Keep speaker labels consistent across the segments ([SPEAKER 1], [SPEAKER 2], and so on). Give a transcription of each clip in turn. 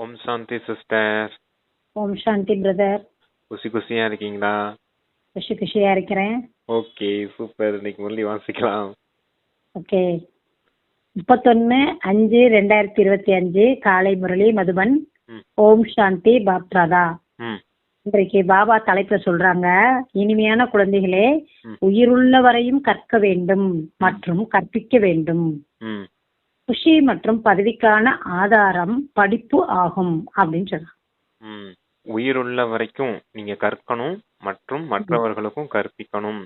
[SPEAKER 1] ஓம் சாந்தி sister.
[SPEAKER 2] ஓம் சாந்தி brother.
[SPEAKER 1] குசி குசியா இருக்கீங்களா?
[SPEAKER 2] குஷி குஷியா இருக்கிறேன்.
[SPEAKER 1] Okay super. இன்னைக்கு முரளி வாசிக்கலாம்.
[SPEAKER 2] ஓகே. முப்பத்தொன்னு அஞ்சு ரெண்டாயிரத்தி இருபத்தி அஞ்சு காலை முரளி மதுபன். ஓம் சாந்தி பாப்ராதா இன்றைக்கு பாபா தலைப்புல சொல்றாங்க இனிமையான குழந்தைகளே. உயிருள்ள வரையும் கற்க வேண்டும் மற்றும் கற்பிக்க வேண்டும். குஷி மற்றும் பதவிக்கான ஆதாரம் படிப்பு ஆகும் அப்படின்னு சொல்றாங்க.
[SPEAKER 1] ம் உயிருள்ள வரைக்கும் நீங்க கற்கணும் மற்றும் மற்றவர்களுக்கும் கற்பிக்கணும்.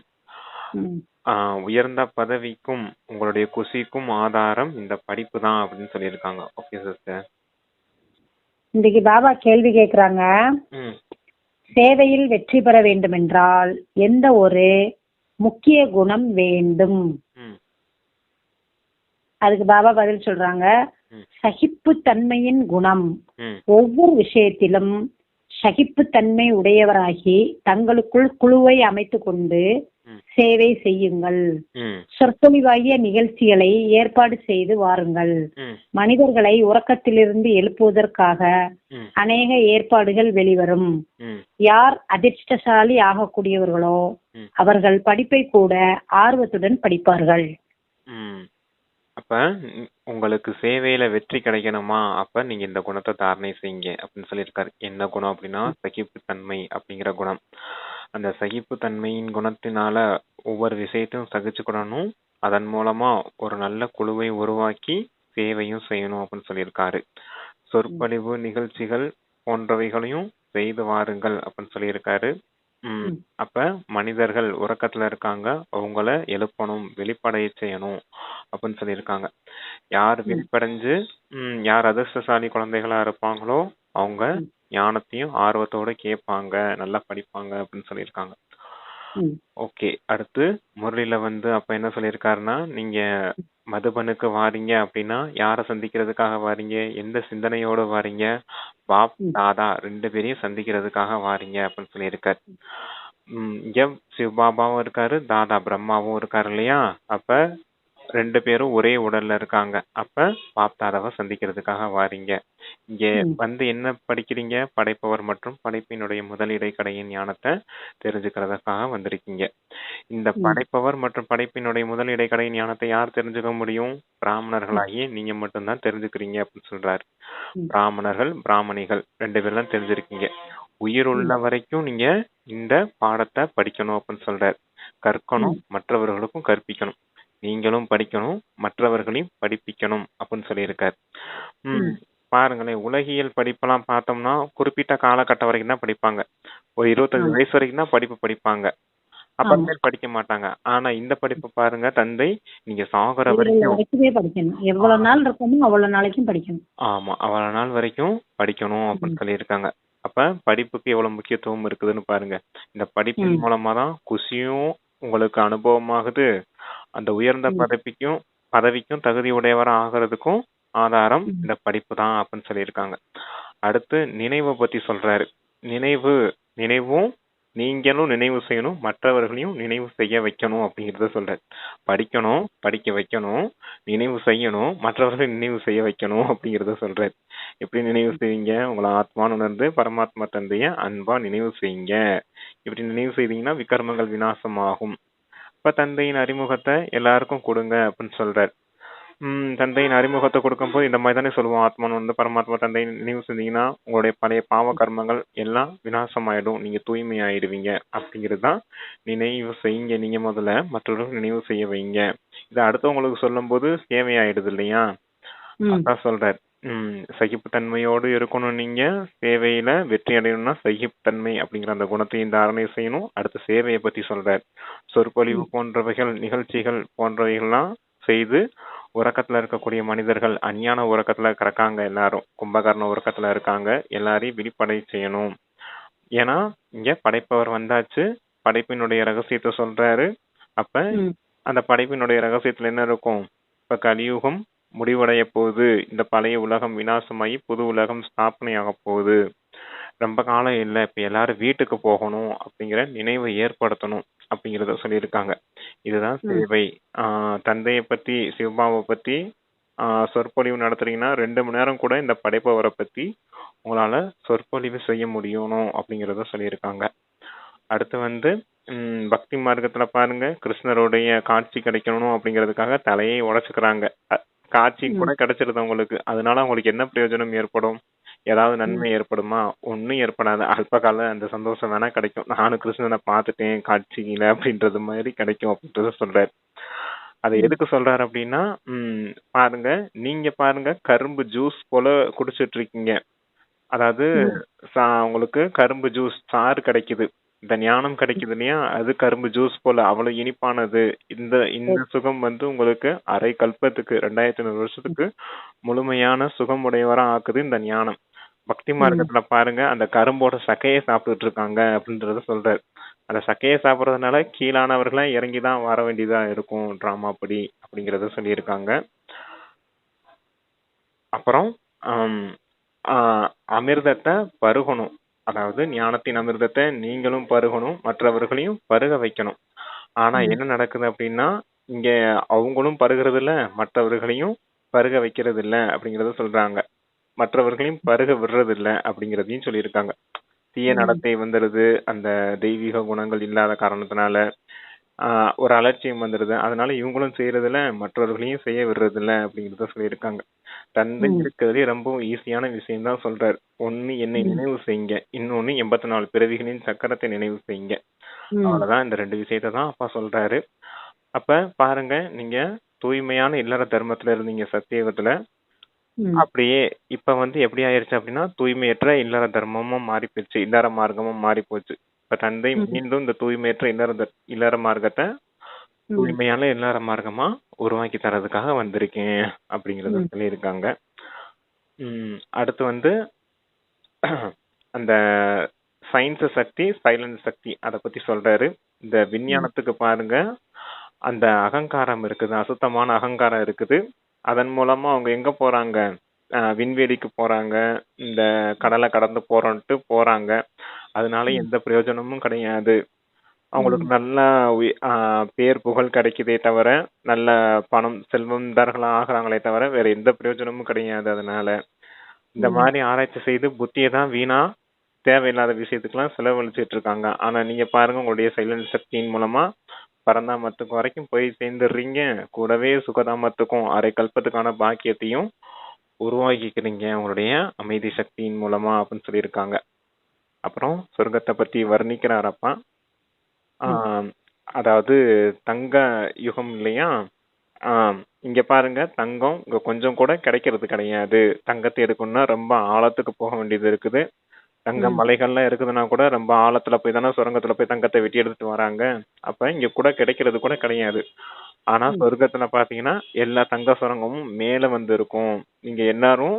[SPEAKER 1] உயர்ந்த பதவிக்கும் உங்களுடைய குசிக்கும் ஆதாரம் இந்த படிப்பு தான் அப்படின்னு சொல்லியிருக்காங்க. ஓகே சிஸ்டர்
[SPEAKER 2] இன்னைக்கு பாபா கேள்வி கேக்குறாங்க. சேவையில் வெற்றி பெற வேண்டுமென்றால் எந்த ஒரு முக்கிய குணம் வேண்டும்? அதுக்கு பாபா பதில் சொல்றாங்க
[SPEAKER 1] ம்.
[SPEAKER 2] சகிப்புத்தன்மையின் குணம். ஒவ்வொரு விஷயத்திலும் சகிப்புத்தன்மை உடையவராகி தங்களுக்குள் குழுவை அமைத்துக் கொண்டு சேவை செய்யுங்கள். சொற்பொழிவாகிய நிகழ்ச்சிகளை ஏற்பாடு செய்து வாருங்கள். மனிதர்களை உறக்கத்திலிருந்து எழுப்புவதற்காக அநேக ஏற்பாடுகள் வெளிவரும். யார் அதிர்ஷ்டசாலி ஆகக்கூடியவர்களோ அவர்கள் படிப்பை கூட ஆர்வத்துடன் படிப்பார்கள்.
[SPEAKER 1] அப்ப உங்களுக்கு சேவையில வெற்றி கிடைக்கணுமா? அப்ப நீங்க இந்த குணத்தை தாரணை செய்யுங்க. அப்படின்னு சொல்லியிருக்காரு. என்ன குணம் அப்படின்னா சகிப்புத்தன்மை அப்படிங்கிற குணம். அந்த சகிப்புத்தன்மையின் குணத்தினால ஒவ்வொரு விஷயத்தையும் சகிச்சுக்கிடணும் அதன் மூலமா ஒரு நல்ல குழுவை உருவாக்கி சேவையும் செய்யணும் அப்படின்னு சொல்லியிருக்காரு. சொற்பொழிவு நிகழ்ச்சிகள் போன்றவைகளையும் செய்து வாருங்கள் அப்படின்னு சொல்லியிருக்காரு. ம். அப்ப மனிதர்கள் உறக்கத்துல இருக்காங்க அவங்கள எழுப்பணும் வெளிப்படைய செய்யணும் அப்படின்னு சொல்லியிருக்காங்க யார்
[SPEAKER 2] ம்.
[SPEAKER 1] வெளிப்படைஞ்சு ம், யார் அதிர்ஷ்டசாலி குழந்தைகளா இருப்பாங்களோ அவங்க
[SPEAKER 2] ம்.
[SPEAKER 1] ஞானத்தையும் ஆர்வத்தோட கேட்பாங்க நல்லா படிப்பாங்க அப்படின்னு சொல்லியிருக்காங்க
[SPEAKER 2] ம்.
[SPEAKER 1] ஓகே அடுத்து முரளியில வந்து அப்ப என்ன சொல்லியிருக்காருன்னா நீங்க மதுபனுக்கு வாரீங்க அப்படின்னா யாரை சந்திக்கிறதுக்காக வாரீங்க? எந்த சிந்தனையோட வாரீங்க? பாப்
[SPEAKER 2] ம்.
[SPEAKER 1] தாதா ரெண்டு பேரையும் சந்திக்கிறதுக்காக வாரீங்க அப்படின்னு சொல்லியிருக்காரு. ம் இங்க சிவபாபாவும் இருக்காரு தாதா பிரம்மாவும் இருக்காரு இல்லையா? அப்ப ரெண்டு பேரும் ஒரே உடல்ல இருக்காங்க. அப்ப பாப் தாதாவை சந்திக்கிறதுக்காக வாரீங்க. இங்க. வந்து என்ன படிக்கிறீங்க? படைப்பவர் மற்றும் படைப்பினுடைய முதல் இடைக்கடையின் ஞானத்தை தெரிஞ்சுக்கிறதுக்காக வந்திருக்கீங்க. இந்த
[SPEAKER 2] ம்.
[SPEAKER 1] படைப்பவர் மற்றும் படைப்பினுடைய முதல் இடைக்கடை ஞானத்தை யார் தெரிஞ்சுக்க முடியும்? பிராமணர்களாகிய நீங்க மட்டும்தான் தெரிஞ்சுக்கிறீங்க அப்படின்னு சொல்றாரு.
[SPEAKER 2] ம்.
[SPEAKER 1] பிராமணர்கள் பிராமணிகள் ரெண்டு பேரும் தான் தெரிஞ்சிருக்கீங்க. உயிர் உள்ள வரைக்கும் நீங்க இந்த பாடத்தை படிக்கணும் அப்படின்னு சொல்றாரு. கற்கணும் மற்றவர்களுக்கும் கற்பிக்கணும். நீங்களும் படிக்கணும் மற்றவர்களையும் படிப்பிக்கணும் அப்படின்னு சொல்லியிருக்காரு. ம்
[SPEAKER 2] ம்.
[SPEAKER 1] பாருங்களேன் உலகியல் படிப்பெல்லாம் பார்த்தோம்னா குறிப்பிட்ட காலகட்டம் வரைக்கும் தான் படிப்பாங்க. ஒரு இருபத்தஞ்சு
[SPEAKER 2] ஆ.
[SPEAKER 1] வயசு வரைக்கும் தான் படிப்பு படிப்பாங்க. அப்புறமேல் படிக்க மாட்டாங்க. ஆனா இந்த படிப்பு பாருங்க தந்தை நீங்க சாகுற வரைக்கும்
[SPEAKER 2] வரைக்குமே படிக்கணும். எவ்வளவு நாள் இருக்கணுமோ அவ்வளவு நாளைக்கும் படிக்கணும்.
[SPEAKER 1] ஆமா அவ்வளவு நாள் வரைக்கும் படிக்கணும் அப்படின்னு
[SPEAKER 2] ம்.
[SPEAKER 1] சொல்லியிருக்காங்க. அப்ப படிப்புக்கு எவ்வளவு முக்கியத்துவம் இருக்குதுன்னு பாருங்க. இந்த படிப்பின்
[SPEAKER 2] ம்.
[SPEAKER 1] மூலமா தான் குஷியும் உங்களுக்கு அனுபவமாகுது. அந்த உயர்ந்த
[SPEAKER 2] ம்.
[SPEAKER 1] பதவிக்கும் பதவிக்கும் தகுதி உடையவரா ஆகிறதுக்கும் ஆதாரம்
[SPEAKER 2] ம்.
[SPEAKER 1] இந்த படிப்பு தான் அப்படின்னு சொல்லியிருக்காங்க. அடுத்து நினைவை பத்தி சொல்றாரு. நினைவு நினைவும் நீங்களும் நினைவு செய்யணும் மற்றவர்களையும் நினைவு செய்ய வைக்கணும் அப்படிங்கறத சொல்றாரு. படிக்கணும் படிக்க வைக்கணும் நினைவு செய்யணும் மற்றவர்களை நினைவு செய்ய வைக்கணும் அப்படிங்கறத சொல்றாரு. எப்படி நினைவு செய்வீங்க? உங்களை ஆத்மான்னு உணர்ந்து பரமாத்மா தந்தைய அன்பா நினைவு செய்யுங்க. இப்படி நினைவு செய்தீங்கன்னா விகர்மங்கள் விநாசமாகும். இப்ப தந்தையின் அறிமுகத்தை எல்லாருக்கும் கொடுங்க அப்படின்னு சொல்றாரு. உம் தந்தையின் அறிமுகத்தை கொடுக்கும்போது இந்த மாதிரி தானே சொல்லுவோம். ஆத்மான்னு வந்து பரமாத்மா தந்தையை நினைவு செஞ்சீங்கன்னா உங்களுடைய பழைய பாவ கர்மங்கள் எல்லாம் விநாசமாயிடும். நீங்க தூய்மை ஆயிடுவீங்க அப்படிங்கிறது தான் நினைவு செய்யுங்க. நீங்க முதல்ல மற்றவர்கள் நினைவு செய்ய வைங்க. இதை அடுத்தவங்களுக்கு சொல்லும்போது சேவையாயிடுது இல்லையா?
[SPEAKER 2] ம்.
[SPEAKER 1] அதான் சொல்றாரு. உம் சகிப்புத்தன்மையோடு இருக்கணும் நீங்க. சேவையில வெற்றி அடையணும்னா சகிப்புத்தன்மை அப்படிங்கிற அந்த குணத்தையும் தாரணை செய்யணும். அடுத்து சேவையை பத்தி சொல்றாரு. சொற்பொழிவு போன்றவைகள் நிகழ்ச்சிகள் போன்றவைகள்லாம் செய்து உறக்கத்துல இருக்கக்கூடிய மனிதர்கள் அஞ்ஞான உறக்கத்துல கிடக்காங்க எல்லாரும் கும்பகர்ண உறக்கத்துல இருக்காங்க எல்லாரையும் விழிப்படை செய்யணும். ஏன்னா இங்க படைப்பவர் வந்தாச்சு படைப்பினுடைய ரகசியத்தை சொல்றாரு. அப்ப
[SPEAKER 2] ம்.
[SPEAKER 1] அந்த படைப்பினுடைய ரகசியத்துல என்ன இருக்கும்? இப்ப கலியுகம் முடிவடைய போகுது இந்த பழைய உலகம் விநாசமாகி புது உலகம் ஸ்தாபனையாக போகுது. ரொம்ப காலம் இல்லை. இப்ப எல்லாரும் வீட்டுக்கு போகணும் அப்படிங்கிற நினைவை ஏற்படுத்தணும் அப்படிங்கறத சொல்லியிருக்காங்க. இதுதான். சேவை ஆஹ் தந்தையை பத்தி சிவபாவை பத்தி ஆஹ் சொற்பொழிவு நடத்துறீங்கன்னா ரெண்டு மணி நேரம் கூட இந்த படைப்பவரை பத்தி உங்களால சொற்பொழிவு செய்ய முடியணும் அப்படிங்கறத சொல்லியிருக்காங்க. அடுத்து வந்து ம், பக்தி மார்க்கத்துல பாருங்க. கிருஷ்ணருடைய காட்சி கிடைக்கணும் அப்படிங்கிறதுக்காக தலையை உடைச்சுக்கிறாங்க. காட்சி கூட கிடைச்சிருது அவங்களுக்கு அதனால அவங்களுக்கு என்ன பிரயோஜனம் ஏற்படும்? ஏதாவது நன்மை ஏற்படுமா? ஒன்னும் ஏற்படாது. அல்பகால அந்த சந்தோஷம் வேணா கிடைக்கும். நானும் கிருஷ்ணனை பார்த்துட்டேன் காட்சியில அப்படின்றது மாதிரி கிடைக்கும் அப்படின்றத சொல்றாரு. அதை எதுக்கு சொல்றாரு அப்படின்னா ம், பாருங்க நீங்க பாருங்க கரும்பு ஜூஸ் போல குடிச்சிட்டு இருக்கீங்க. அதாவது உங்களுக்கு கரும்பு ஜூஸ் சாறு கிடைக்குது. இந்த ஞானம் கிடைக்குது இல்லையா அது கரும்பு ஜூஸ் போல அவ்வளவு இனிப்பானது. இந்த இந்த சுகம் வந்து உங்களுக்கு அரை கல்பத்துக்கு ரெண்டாயிரத்தி ஐநூறு வருஷத்துக்கு முழுமையான சுகமுடையவரா ஆக்குது இந்த ஞானம். பக்தி மார்க்கத்துல பாருங்க அந்த கரும்போட சக்கையை சாப்பிட்டுட்டு இருக்காங்க அப்படின்றத சொல்றாரு. அந்த சக்கையை சாப்பிடுறதுனால கீழானவர்களா இறங்கிதான் வர வேண்டியதா இருக்கும் டிராமா படி அப்படிங்கறத சொல்லியிருக்காங்க. அப்புறம் அமிர்தத்தை பருகணும். அதாவது ஞானத்தின் அமிர்தத்தை நீங்களும் பருகணும் மற்றவர்களையும் பருக வைக்கணும். ஆனா என்ன நடக்குது அப்படின்னா இங்க அவங்களும் பருகிறது இல்ல மற்றவர்களையும் பருக வைக்கிறது இல்ல அப்படிங்கறத சொல்றாங்க. மற்றவர்களையும் பருக விடுறது இல்ல அப்படிங்கறதையும் சொல்லியிருக்காங்க. தீய நடத்தை வந்துடுது. அந்த தெய்வீக குணங்கள் இல்லாத காரணத்தினால ஒரு அலட்சியம் வந்துடுது அதனால இவங்களும் செய்யறதில்ல மற்றவர்களையும் செய்ய விடுறது இல்ல அப்படிங்கறத சொல்லியிருக்காங்க. தந்தை இருக்கிறதுலே ரொம்ப ஈஸியான விஷயம் தான் சொல்றாரு. ஒண்ணு என்னை நினைவு செய்யுங்க. இன்னொன்னு எண்பத்தி நாலு பிறவிகளின் சக்கரத்தை நினைவு செய்யுங்க. அவ்வளவுதான் இந்த ரெண்டு விஷயத்தை தான் அப்பா சொல்றாரு. அப்ப பாருங்க நீங்க தூய்மையான இல்லற தர்மத்துல இருந்தீங்க சத்தியகத்துல. அப்படியே இப்ப வந்து எப்படி ஆயிருச்சு அப்படின்னா தூய்மையற்ற இல்லற தர்மமும் மாறி போச்சு இல்லற மார்க்கமும் மாறி போச்சு இப்ப தந்தை மீண்டும் இந்த தூய்மையற்ற இல்லற இல்லற மார்க்கத்தை
[SPEAKER 2] ம்.
[SPEAKER 1] தூய்மையான இல்லற மார்க்கமா உருவாக்கி தரதுக்காக வந்திருக்கேன் அப்படிங்கறத
[SPEAKER 2] ம்.
[SPEAKER 1] சொல்லியிருக்காங்க. உம் அடுத்து வந்து அந்த சயின்ஸ் சக்தி சைலன்ஸ் சக்தி அத பத்தி சொல்றாரு. இந்த விஞ்ஞானத்துக்கு பாருங்க. அந்த அகங்காரம் இருக்குது அசுத்தமான அகங்காரம் இருக்குது. அதன் மூலமா அவங்க எங்க போறாங்க? விண்வெளிக்கு போறாங்க. இந்த கடலை கடந்து போறோம்ட்டு போறாங்க. அதனால எந்த பிரயோஜனமும் கிடையாது. அவங்களுக்கு நல்ல உய- பேர் புகழ் கிடைக்குதே தவிர நல்ல பணம் செல்வந்தார்களா ஆகுறாங்களே தவிர வேற எந்த பிரயோஜனமும் கிடையாது அதனால. இந்த மாதிரி ஆராய்ச்சி செய்து புத்தியை தான் வீணா தேவையில்லாத விஷயத்துக்கெல்லாம் செலவழிச்சிட்டு இருக்காங்க. ஆனா நீங்க பாருங்க உங்களுடைய சைலன்ஸ் சக்தியின் மூலமா பரந்தாமத்துக்கு வரைக்கும் போய் சேர்ந்துடுறீங்க. கூடவே சுகதாமத்துக்கும் அரை கல்பத்துக்கான பாக்கியத்தையும் உருவாக்கிக்கிறீங்க உங்களுடைய அமைதி சக்தியின் மூலமா அப்படின்னு சொல்லியிருக்காங்க. அப்புறம் சொர்க்கத்தை பத்தி வர்ணிக்கிறாரப்பா ஆஹ் அதாவது தங்க யுகம் இல்லையா? ஆஹ் இங்க பாருங்க தங்கம் இங்க கொஞ்சம் கூட கிடைக்கிறது கிடையாது. தங்கத்தை எடுக்கணும்னா ரொம்ப ஆழத்துக்கு போக வேண்டியது இருக்குது. தங்க மலைகள்லாம் இருக்குதுன்னா கூட ரொம்ப ஆழத்துல போய் தானே சுரங்கத்துல போய் தங்கத்தை வெட்டி எடுத்துட்டு வராங்க. அப்ப இங்க கூட கிடைக்கிறது கூட கிடையாது. ஆனா சொர்க்கத்துல பாத்தீங்கன்னா எல்லா தங்க சுரங்கமும் மேல வந்து இருக்கும் நீங்க எல்லாரும்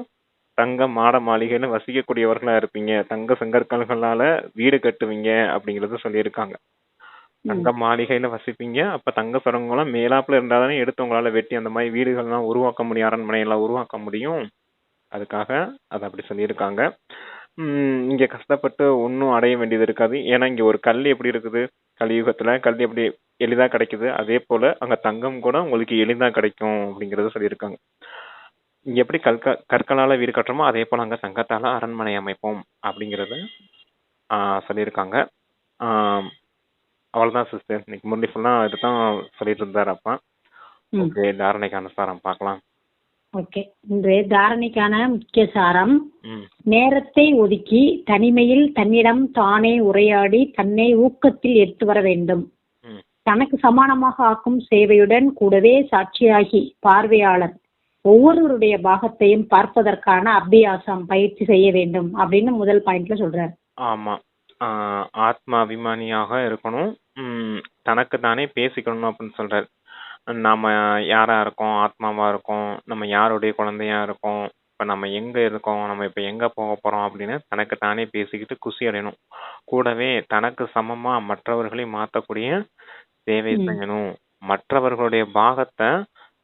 [SPEAKER 1] தங்க மாட மாளிகையில வசிக்கக்கூடியவர்களா இருப்பீங்க. தங்க செங்கற்கல்களால வீடு கட்டுவீங்க அப்படிங்கறத சொல்லியிருக்காங்க. தங்க மாளிகையில வசிப்பீங்க. அப்ப தங்க சுரங்கம்லாம் மேலாப்புல இருந்தாதானே எடுத்து உங்களால வெட்டி அந்த மாதிரி வீடுகள்லாம் உருவாக்க முடியும். அரண்மனை எல்லாம் உருவாக்க முடியும். அதுக்காக அதை அப்படி சொல்லியிருக்காங்க. உம் இங்க கஷ்டப்பட்டு ஒன்றும் அடைய வேண்டியது இருக்காது. ஏன்னா இங்க ஒரு கல் எப்படி இருக்குது? கலியுகத்துல கல் எப்படி எளிதா கிடைக்குது. அதே போல அங்க தங்கம் கூட உங்களுக்கு எளிதா கிடைக்கும் அப்படிங்கறத சொல்லியிருக்காங்க. இங்க எப்படி கற்க கற்களால வீடு கட்டுறோமோ அதே போல அங்க தங்கத்தால அரண்மனை அமைப்போம் அப்படிங்கறத சொல்லியிருக்காங்க. ஆஹ் அவ்வளவுதான் சிஸ்டர் இன்னைக்கு முன்னாடி ஃபுல்லா இதுதான் சொல்லிட்டு இருந்தாரு அப்பா. ஓகே தாரணைக்கு அனுசாரம் பார்க்கலாம்.
[SPEAKER 2] ஓகே. இன்றைய தாரணைக்கான முக்கிய சாரம். நேரத்தை ஒதுக்கி தனிமையில் தன்னிடம் தானே உரையாடி தன்னை ஊக்கத்தில் எடுத்து வர வேண்டும். தனக்கு சமானமாக ஆக்கும் சேவையுடன் கூடவே சாட்சியாகி பார்வையாளர் ஒவ்வொருவருடைய பாகத்தையும் பார்ப்பதற்கான அபியாசம் பயிற்சி செய்ய வேண்டும் அப்படின்னு முதல் பாயிண்ட்ல சொல்றாரு.
[SPEAKER 1] ஆமா. ஆத்மா ஆத்ம அபிமானியாக இருக்கணும். தனக்கு தானே பேசிக்கணும் அப்படின்னு சொல்றாரு. நாம யாரா இருக்கோம்? ஆத்மாவா இருக்கோம்? நம்ம யாருடைய குழந்தையா இருக்கோம்? இப்ப நம்ம எங்க இருக்கோம்? நம்ம இப்ப எங்க போக போறோம் அப்படின்னு தனக்கு தானே பேசிக்கிட்டு குசி அடையணும். கூடவே தனக்கு சமமா மற்றவர்களை மாத்தக்கூடிய சேவை செய்யணும். மற்றவர்களுடைய பாகத்தை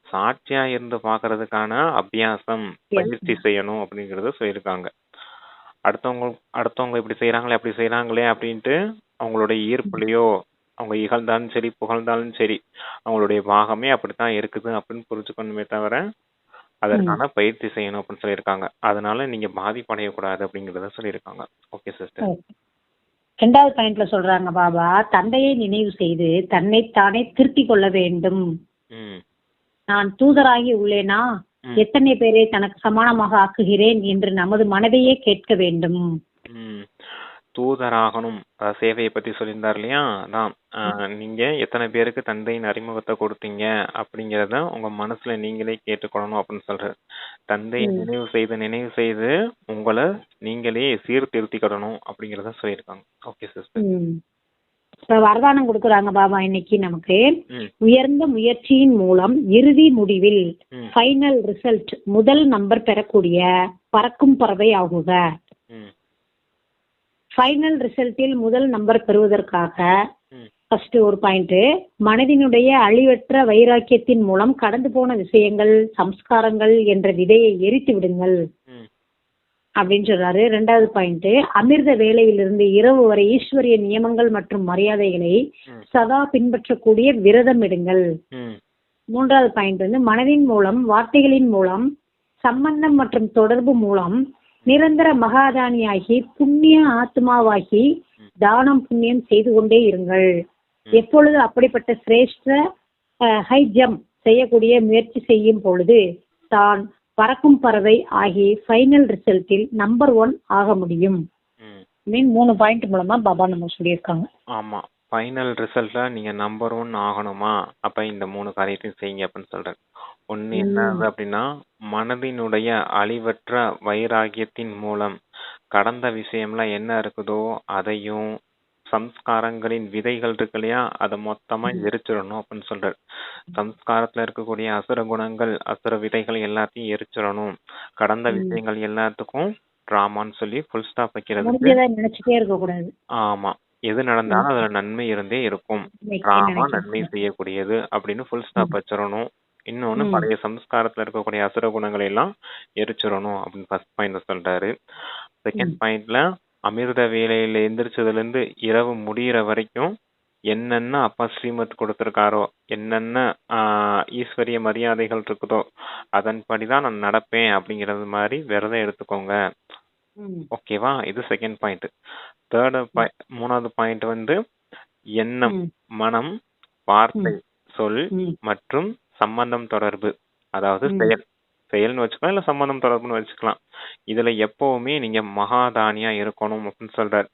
[SPEAKER 1] சாட்சியா இருந்து பாக்குறதுக்கான அபியாசம் பயிற்சி செய்யணும் அப்படிங்கறத சொல்லியிருக்காங்க. அடுத்தவங்க அடுத்தவங்க இப்படி செய்யறாங்களே அப்படி செய்யறாங்களே அப்படின்ட்டு அவங்களுடைய ஈர்ப்புலயோ அவங்க இகழ்ந்தாலும் சரி புகழ்ந்தாலும் சரி அவங்களுடைய பாகமே அப்படித்தான் இருக்குது அப்படின்னு புரிஞ்சுக்கணுமே தவிர அதற்கான பயிற்சி செய்யணும் அப்படின்னு சொல்லியிருக்காங்க. அதனால நீங்க பாதிப்படையக்கூடாது அப்படிங்கறத சொல்லியிருக்காங்க. Okay sister.
[SPEAKER 2] ஓகே. ரெண்டாவது பாயிண்ட்ல சொல்றாங்க பாபா தந்தையை நினைவு செய்து தன்னைத்தானே திருத்திக் கொள்ள வேண்டும். நான் தூதராகி உள்ளேனா. எத்தனை பேரை தனக்கு சமானமாக ஆக்குகிறேன் என்று நமது மனதையே கேட்க வேண்டும்.
[SPEAKER 1] தூதராகணும் சேவையை பத்தி சொல்லியிருந்தார் இல்லையா? அதான் நீங்க எத்தனை பேருக்கு தந்தையின் அறிமுகத்தை கொடுத்தீங்க அப்படிங்கறத உங்க மனசுல நீங்களே கேட்டுக்கொள்ளணும் அப்படின்னு சொல்றாரு. தந்தையை
[SPEAKER 2] ம்.
[SPEAKER 1] நினைவு செய்து நினைவு செய்து உங்களை நீங்களே சீர்திருத்திக்கிடணும் அப்படிங்கறத சொல்லியிருக்காங்க. Okay sister.
[SPEAKER 2] இப்ப வரதானம் கொடுக்குறாங்க பாபா இன்னைக்கு நமக்கு. உயர்ந்த முயற்சியின் மூலம் இறுதி முடிவில் ஃபைனல் ரிசல்ட் முதல் நம்பர் பெறக்கூடிய பறக்கும் பறவை ஆகுக. ஃபைனல் ரிசல்ட்டில் முதல் நம்பர் பெறுவதற்காக ஃபர்ஸ்ட் ஒரு பாயிண்ட் மனதினுடைய அழிவற்ற வைராக்கியத்தின் மூலம் கடந்து போன விஷயங்கள் சம்ஸ்காரங்கள் என்ற விதையை எரித்து விடுங்கள். அப்படின்னு சொல்றாரு. ரெண்டாவது பாயிண்ட் அமிர்த வேலையிலிருந்து இரவு வரை ஈஸ்வரிய நியமங்கள் மற்றும் மரியாதைகளை. சதா பின்பற்றக்கூடிய விரதம் இடுங்கள். மூன்றாவது பாயிண்ட் வந்து மனதின் மூலம் வார்த்தைகளின் மூலம் சம்பந்தம் மற்றும் தொடர்பு மூலம் நிரந்தர மகாதானியாகி புண்ணிய ஆத்மாவாகி தானம் புண்ணியம் செய்து கொண்டே இருங்கள். எப்பொழுது அப்படிப்பட்ட சிரேஷ்ட ஹை ஜம்ப் செய்யக்கூடிய முயற்சி செய்யும் பொழுது தான் பறக்கும் பறவை ஆகி ஃபைனல் ரிசல்ட்டில் நம்பர் ஒன் ஆக முடியும். மீன் மூணு பாயிண்ட் மூலமா பாபா நம்ம சொல்லியிருக்காங்க.
[SPEAKER 1] ஆமா. ஃபைனல் ரிசல்ட்ல நீங்க நம்பர் ஒன் ஆகணுமா? அப்ப இந்த மூணு காரியத்தையும் செய்யுங்க அப்படின்னு சொல்றேன். ஒண்ணு என்னது அப்படின்னா மனதினுடைய அழிவற்ற வைராகியத்தின் மூலம் கடந்த விஷயம்லாம் என்ன இருக்குதோ அதையும் சம்ஸ்காரங்களின் விதைகள் இருக்கு இல்லையா? அதை மொத்தமா எரிச்சிடணும் அப்படின்னு சொல்றாரு. சம்ஸ்காரத்துல இருக்கக்கூடிய அசுர குணங்கள் அசுர விதைகள் எல்லாத்தையும் எரிச்சிடணும். கடந்த விஷயங்கள் எல்லாத்துக்கும் டிராமான்னு சொல்லி ஃபுல் ஸ்டாப் வைக்கிறதுக்கு
[SPEAKER 2] முடிஞ்சதா நினைச்சுட்டே இருக்க கூடாது
[SPEAKER 1] ஆமா. எது நடந்தாலும் அதுல நன்மை இருந்தே இருக்கும். டிராமா நன்மை செய்யக்கூடியது அப்படின்னு ஃபுல் ஸ்டாப் வச்சிடணும். இன்னொன்னு
[SPEAKER 2] ம்.
[SPEAKER 1] பழைய சம்ஸ்காரத்துல இருக்கக்கூடிய அசுர குணங்களை எல்லாம் எரிச்சிடணும் அப்படின்னு ஃபர்ஸ்ட் பாயிண்ட் சொல்றாரு. செகண்ட் பாயிண்ட்ல அமிர்த வேலையில எந்திரிச்சதுல இருந்து இரவு முடியிற வரைக்கும் என்னென்ன அப்பா ஸ்ரீமத் கொடுத்திருக்காரோ என்னென்ன ஆஹ், ஈஸ்வரிய மரியாதைகள் இருக்குதோ அதன்படிதான் நான் நடப்பேன் அப்படிங்கறது மாதிரி விரதம் எடுத்துக்கோங்க
[SPEAKER 2] ம்.
[SPEAKER 1] ஓகேவா இது செகண்ட் பாயிண்ட் தேர்ட் மூணாவது பாயிண்ட் வந்து எண்ணம்
[SPEAKER 2] ம்.
[SPEAKER 1] மனம் வார்த்தை சொல்
[SPEAKER 2] ம்.
[SPEAKER 1] மற்றும் சம்பந்தம் தொடர்பு அதாவது
[SPEAKER 2] ம்.
[SPEAKER 1] செயல் செயல்னு வச்சுக்கலாம் இல்லை சம்பந்தம் தொடர்புன்னு வச்சுக்கலாம். இதில் எப்போவுமே நீங்கள் மகாதானியாக இருக்கணும் அப்படின்னு சொல்கிறார்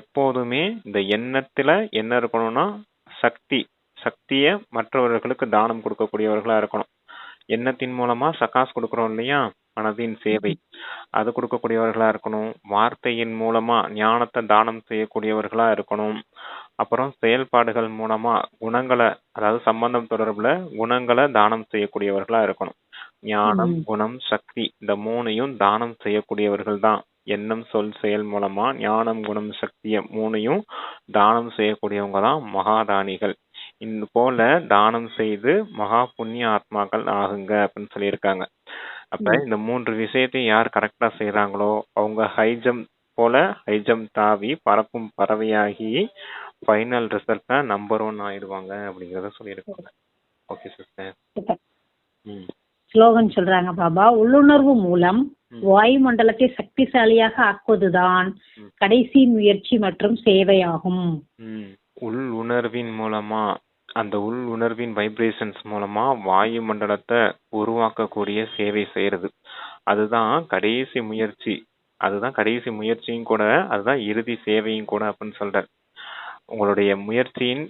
[SPEAKER 1] எப்போதுமே இந்த எண்ணத்தில் என்ன இருக்கணும்னா சக்தி சக்தியை மற்றவர்களுக்கு தானம் கொடுக்கக்கூடியவர்களாக இருக்கணும். எண்ணத்தின் மூலமாக சகாஸ் கொடுக்குறோம் இல்லையா? மனதின் சேவை. அது கொடுக்கக்கூடியவர்களாக இருக்கணும். வார்த்தையின் மூலமாக ஞானத்தை தானம் செய்யக்கூடியவர்களாக இருக்கணும். அப்புறம் செயல்பாடுகள் மூலமாக குணங்களை அதாவது சம்பந்தம் தொடர்பில் குணங்களை தானம் செய்யக்கூடியவர்களாக இருக்கணும். ஞானம். குணம் சக்தி இந்த மூணையும் தானம் செய்யக்கூடியவர்கள் தான் எண்ணம் சொல் செயல் மூலமா ஞானம் குணம் சக்திய மூணையும் தானம் செய்யக்கூடியவங்க தான் மகாதானிகள். இந்த போல தானம் செய்து மகா புண்ணிய ஆத்மாக்கள் ஆகுங்க அப்படின்னு சொல்லியிருக்காங்க. அப்ப இந்த மூன்று விஷயத்தையும் யார் கரெக்டா செய்யறாங்களோ அவங்க ஹைஜம் போல ஹைஜம் தாவி பறக்கும் பறவையாகி ஃபைனல் ரிசல்ட்ல நம்பர் ஒன் ஆயிடுவாங்க அப்படிங்கறத சொல்லியிருக்காங்க. Okay sister. ம்.
[SPEAKER 2] ஸ்லோகன் சொல்றாங்க பாபா உள்ளுணர்வு மூலம். வாயுமண்டலத்தை சக்திசாலியாக ஆக்குவதுதான். கடைசி முயற்சி மற்றும் சேவையாகும்.
[SPEAKER 1] உள் உணர்வின் மூலமா அந்த உள் உணர்வின் வைப்ரேஷன்ஸ் மூலமா வாயு மண்டலத்தை உருவாக்கக்கூடிய சேவை செய்யறது அதுதான் கடைசி முயற்சி அதுதான் கடைசி முயற்சியும் கூட அதுதான் இறுதி சேவையும் கூட அப்படின்னு சொல்றார் உங்களுடைய முயற்சியின்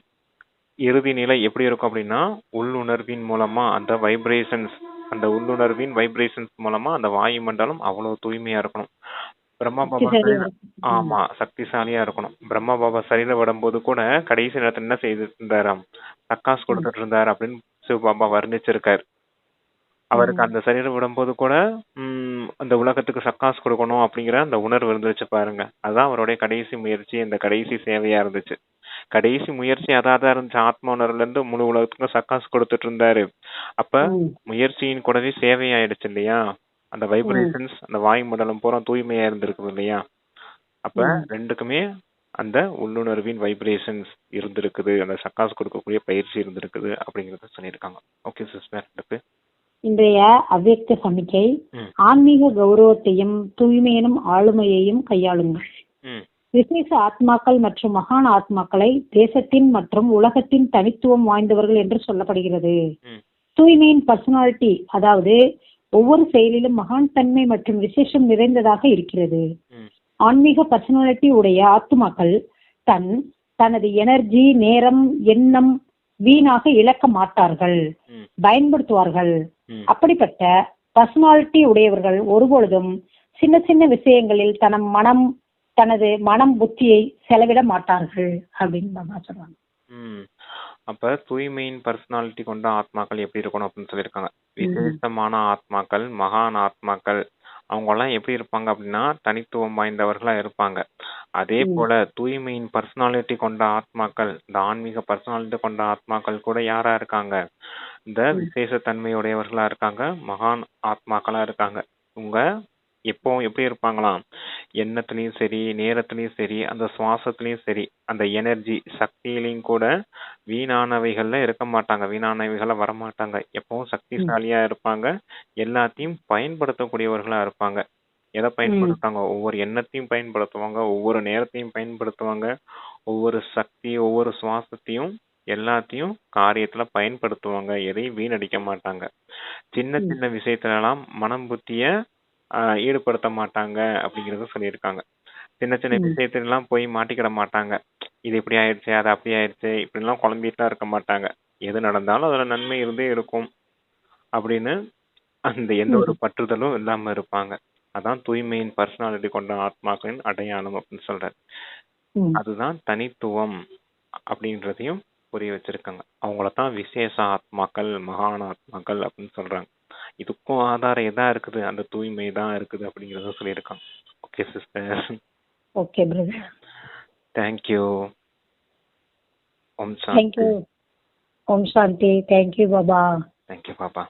[SPEAKER 1] இறுதி நிலை எப்படி இருக்கும் அப்படின்னா உள்ளுணர்வின் மூலமா அந்த வைப்ரேஷன்ஸ் அந்த உள்ளுணர்வின் வைப்ரேஷன்ஸ் மூலமா அந்த வாயு மண்டலம் அவ்வளவு தூய்மையா இருக்கணும். பிரம்மா பாபா. ஆமா சக்திசாலியா இருக்கணும். பிரம்மா பாபா சரியில விடும்போது கூட கடைசி நேரத்துல என்ன செய்துட்டு இருந்தாராம் தக்காஸ் கொடுத்துட்டு இருந்தாரு அப்படின்னு சிவபாபா வர்ணிச்சிருக்காரு. அவருக்கு அந்த சரீரம் விடும்போது கூட உம் அந்த உலகத்துக்கு சக்காஸ் கொடுக்கணும் அப்படிங்கிற அந்த உணர்வு இருந்துச்சு பாருங்க. அதான் அவருடைய கடைசி முயற்சி இந்த கடைசி சேவையா இருந்துச்சு. கடைசி முயற்சி அதான் தான் இருந்துச்சு ஆத்ம உணர்வுல இருந்து முழு உலகத்துக்கும் சக்காஸ் கொடுத்துட்டு இருந்தாரு அப்ப. முயற்சியின் கூடவே சேவையாயிடுச்சு இல்லையா? அந்த வைப்ரேஷன்ஸ் அந்த வாயுமண்டலம் பூரா தூய்மையா இருந்திருக்குது இல்லையா? அப்ப. ரெண்டுக்குமே அந்த உள்ளுணர்வின் வைப்ரேஷன்ஸ் இருந்திருக்குது. அந்த சக்காஸ் கொடுக்கக்கூடிய பயிற்சி இருந்திருக்குது அப்படிங்கறத சொல்லியிருக்காங்க. ஓகே சிஸ்டர் அடுத்து.
[SPEAKER 2] இன்றைய அவ்யக்த சமிக்கை ஆன்மீக கௌரவத்தையும் தூய்மையனும் ஆளுமையையும் கையாளுங்கள். விசேஷ ஆத்மாக்கள் மற்றும் மகான் ஆத்மாக்களை தேசத்தின் மற்றும் உலகத்தின் தனித்துவம் வாய்ந்தவர்கள் என்று சொல்லப்படுகிறது. தூய்மையின் பர்சனாலிட்டி அதாவது ஒவ்வொரு செயலிலும் மகான் தன்மை மற்றும் விசேஷம் நிறைந்ததாக இருக்கிறது. ஆன்மீக பர்சனாலிட்டி உடைய ஆத்துமாக்கள் தன் தனது எனர்ஜி நேரம் எண்ணம் வீணாக இழக்க மாட்டார்கள். பயன்படுத்துவார்கள். அப்படிப்பட்ட பர்சனாலிட்டி உடையவர்கள் ஒருபொழுதும் சின்ன சின்ன விஷயங்களில் தன மனம் தனது மனம் புத்தியை செலவிட மாட்டார்கள் அப்படின்னு பாபா சொல்றாங்க.
[SPEAKER 1] அப்ப தூய்மையின் பர்சனாலிட்டி கொண்ட ஆத்மாக்கள் எப்படி இருக்கணும் அப்படின்னு சொல்லியிருக்காங்க. விசேஷமான ஆத்மாக்கள் மகான் ஆத்மாக்கள் அவங்க எல்லாம் எப்படி இருப்பாங்க அப்படின்னா தனித்துவம் வாய்ந்தவர்களா இருப்பாங்க. அதே. போல தூய்மையின் பர்சனாலிட்டி கொண்ட ஆத்மாக்கள் இந்த ஆன்மீக பர்சனாலிட்டி கொண்ட ஆத்மாக்கள் கூட யாரா இருக்காங்க? இந்த விசேஷ தன்மையுடையவர்களா இருக்காங்க மகான் ஆத்மாக்களா இருக்காங்க. உங்க எப்பவும் எப்படி இருப்பாங்களாம்? எண்ணத்துலயும் சரி நேரத்துலயும் சரி அந்த சுவாசத்துலயும் சரி அந்த எனர்ஜி சக்தியிலையும் கூட வீணானவைகள்ல இருக்க மாட்டாங்க. வீணானவைகள வர மாட்டாங்க எப்பவும் சக்திசாலியா இருப்பாங்க. எல்லாத்தையும் பயன்படுத்தக்கூடியவர்களா இருப்பாங்க. எதை பயன்படுத்துவாங்க ஒவ்வொரு எண்ணத்தையும் பயன்படுத்துவாங்க. ஒவ்வொரு நேரத்தையும் பயன்படுத்துவாங்க. ஒவ்வொரு சக்தி ஒவ்வொரு சுவாசத்தையும் எல்லாத்தையும் காரியத்துல பயன்படுத்துவாங்க. எதையும் வீணடிக்க மாட்டாங்க. சின்ன சின்ன விஷயத்துல எல்லாம் மனம் புத்திய ஆஹ் ஈடுபடுத்த மாட்டாங்க அப்படிங்கறத சொல்லியிருக்காங்க. சின்ன சின்ன
[SPEAKER 2] ம்.
[SPEAKER 1] விஷயத்துல எல்லாம் போய் மாட்டிக்கிட மாட்டாங்க. இது இப்படி ஆயிடுச்சு அது அப்படி ஆயிடுச்சு இப்படி எல்லாம் குழம்பிட்டுலாம் இருக்க மாட்டாங்க. எது நடந்தாலும் அதுல நன்மை இருந்தே இருக்கும் அப்படின்னு அந்த எந்த ஒரு பற்றுதலும் இல்லாம இருப்பாங்க. அதான் தூய்மையின் பர்சனாலிட்டி கொண்ட ஆத்மாக்களின் அடையாளம் அப்படின்னு சொல்றாரு.
[SPEAKER 2] ம்.
[SPEAKER 1] அதுதான் தனித்துவம் அப்படின்றதையும் புரிய வச்சிருக்காங்க. அவங்கள விசேஷ ஆத்மாக்கள் மகான் ஆத்மாக்கள் அப்படின்னு சொல்றாங்க. இதுக்கும் ஆதாரம் எதா இருக்குது? அந்த தூய்மை தான் இருக்குது அப்படிங்கறத சொல்லியிருக்காங்க okay sister
[SPEAKER 2] okay brother
[SPEAKER 1] thank you Om
[SPEAKER 2] thank you Om Shanti thank you Baba
[SPEAKER 1] thank you பாப்பா